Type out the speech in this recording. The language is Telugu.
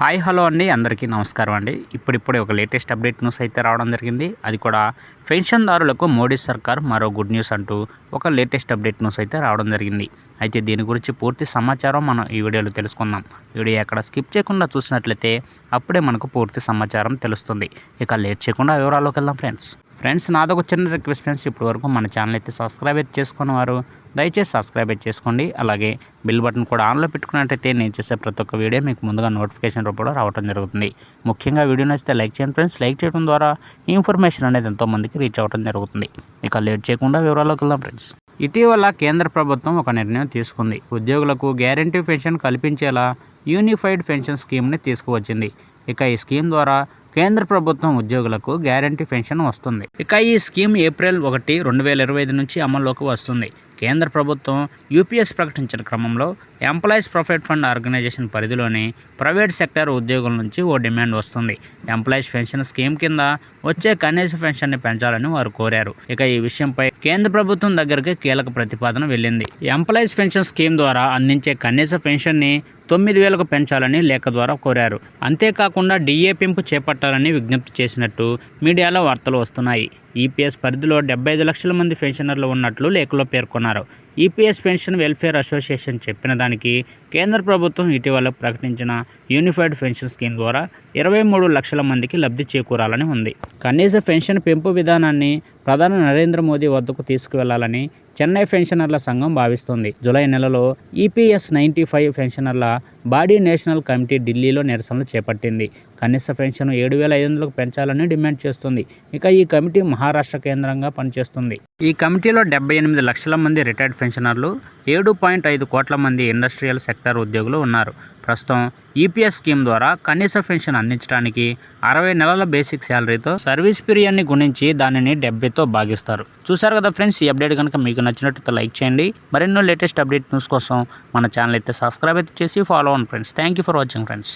హాయ్ హలో అండి. అందరికీ నమస్కారం అండి. ఇప్పుడిప్పుడే ఒక లేటెస్ట్ అప్డేట్ న్యూస్ అయితే రావడం జరిగింది. అది కూడా పెన్షన్దారులకు మోడీ సర్కార్ మరో గుడ్ న్యూస్ అంటూ ఒక లేటెస్ట్ అప్డేట్ న్యూస్ అయితే రావడం జరిగింది. అయితే దీని గురించి పూర్తి సమాచారం మనం ఈ వీడియోలో తెలుసుకుందాం. వీడియో ఎక్కడ స్కిప్ చేయకుండా చూసినట్లయితే అప్పుడే మనకు పూర్తి సమాచారం తెలుస్తుంది. ఇక లేట్ చేయకుండా వివరాల్లోకి వెళ్దాం ఫ్రెండ్స్. ఫ్రెండ్స్ నాదొక చిన్న రిక్వెస్ట్ ఫ్రెండ్స్. ఇప్పటి వరకు మన ఛానల్ అయితే సబ్స్క్రైబ్ అయితే చేసుకున్న వారు దయచేసి సబ్స్క్రైబ్ అయితే చేసుకోండి. అలాగే బిల్ బటన్ కూడా ఆన్లో పెట్టుకున్నట్టయితే నేను చేసే ప్రతి ఒక్క వీడియో మీకు ముందుగా నోటిఫికేషన్ రూపంలో రావడం జరుగుతుంది. ముఖ్యంగా వీడియో నచ్చితే లైక్ చేయండి ఫ్రెండ్స్. లైక్ చేయడం ద్వారా ఇన్ఫర్మేషన్ అనేది ఎంతోమందికి రీచ్ అవ్వడం జరుగుతుంది. ఇక లేట్ చేయకుండా వివరాల్లోకి వెళ్దాం ఫ్రెండ్స్. ఇటీవల కేంద్ర ప్రభుత్వం ఒక నిర్ణయం తీసుకుంది. ఉద్యోగులకు గ్యారంటీ పెన్షన్ కల్పించేలా యూనిఫైడ్ పెన్షన్ స్కీమ్ని తీసుకువచ్చింది. ఇక ఈ స్కీమ్ ద్వారా కేంద్ర ప్రభుత్వం ఉద్యోగులకు గ్యారంటీ పెన్షన్ వస్తుంది. ఇక ఈ స్కీమ్ ఏప్రిల్ ఒకటి రెండు వేల ఇరవై ఐదు నుంచి అమల్లోకి వస్తుంది. కేంద్ర ప్రభుత్వం యూపీఎస్ ప్రకటించిన క్రమంలో ఎంప్లాయీస్ ప్రొఫైట్ ఫండ్ ఆర్గనైజేషన్ పరిధిలోని ప్రైవేట్ సెక్టర్ ఉద్యోగుల నుంచి ఓ డిమాండ్ వస్తుంది. ఎంప్లాయీస్ పెన్షన్ స్కీమ్ కింద వచ్చే కనీస పెన్షన్ని పెంచాలని వారు కోరారు. ఇక ఈ విషయంపై కేంద్ర ప్రభుత్వం దగ్గరికి కీలక ప్రతిపాదన వెళ్ళింది. ఎంప్లాయీస్ పెన్షన్ స్కీమ్ ద్వారా అందించే కనీస పెన్షన్ని తొమ్మిది వేలకు పెంచాలని లేఖ ద్వారా కోరారు. అంతేకాకుండా డిఏ పెంపు చేపట్టాలని విజ్ఞప్తి చేసినట్టు మీడియాలో వార్తలు వస్తున్నాయి. ఈపీఎస్ పరిధిలో డెబ్బై ఐదు లక్షల మంది పెన్షనర్లు ఉన్నట్లు లేఖలో పేర్కొన్నారు. ఈపీఎస్ పెన్షన్ వెల్ఫేర్ అసోసియేషన్ చెప్పిన దానికి కేంద్ర ప్రభుత్వం ఇటీవల ప్రకటించిన యూనిఫైడ్ పెన్షన్ స్కీమ్ ద్వారా ఇరవై మూడు లక్షల మందికి లబ్ధి చేకూరాలని ఉంది. కనీస పెన్షన్ పెంపు విధానాన్ని ప్రధాని నరేంద్ర మోదీ వద్దకు తీసుకువెళ్ళాలని చెన్నై పెన్షనర్ల సంఘం భావిస్తోంది. జూలై నెలలో ఈపీఎస్ నైంటీ ఫైవ్ పెన్షనర్ల బాడీ నేషనల్ కమిటీ ఢిల్లీలో నిరసనలు చేపట్టింది. కనీస పెన్షన్ ఏడు వేల ఐదు వందలకు పెంచాలని డిమాండ్ చేస్తుంది. ఇక ఈ కమిటీ మహారాష్ట్ర కేంద్రంగా పనిచేస్తుంది. ఈ కమిటీలో డెబ్బై ఎనిమిది లక్షల మంది రిటైర్డ్ పెన్షనర్లు ఏడు పాయింట్ ఐదు కోట్ల మంది ఇండస్ట్రియల్ సెక్టర్ ఉద్యోగులు ఉన్నారు. ప్రస్తుతం ఈపీఎస్ స్కీమ్ ద్వారా కనీస పెన్షన్ అందించడానికి అరవై నెలల బేసిక్ శాలరీతో సర్వీస్ పీరియడ్ని గుణించి దానిని డెబ్బైతో భాగిస్తారు. చూసారు కదా ఫ్రెండ్స్ ఈ అప్డేట్ కనుక మీకు నచ్చినట్టు లైక్ చేయండి. మరెన్నో లేటెస్ట్ అప్డేట్ న్యూస్ కోసం మన ఛానల్ అయితే సబ్స్క్రైబ్ అయితే చేసి ఫాలో అవ్వండి friends. Thank you for watching friends.